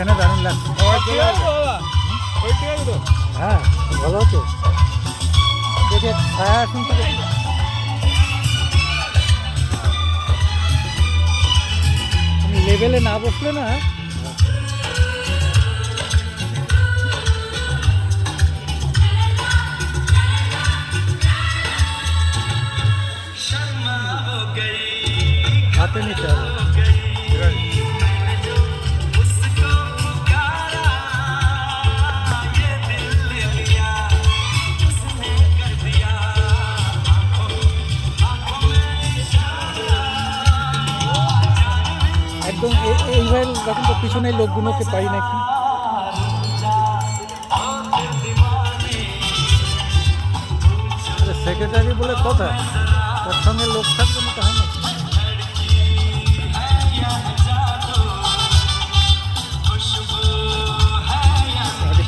লাগছে। না দারুণ লাগছে হ্যাঁ ভালো আছে? দেখে ছায়া শুনতে লেভেলে না বসলে না হ্যাঁ? হাতে নিতে হবে। একদম এইভাবে যখন তো পিছনে লোকগুলোকে পাই নাকি? সেক্রেটারি বলে কথা, তার সঙ্গে লোক থাকবে না তো হয়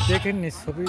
দেখেননি ছবি।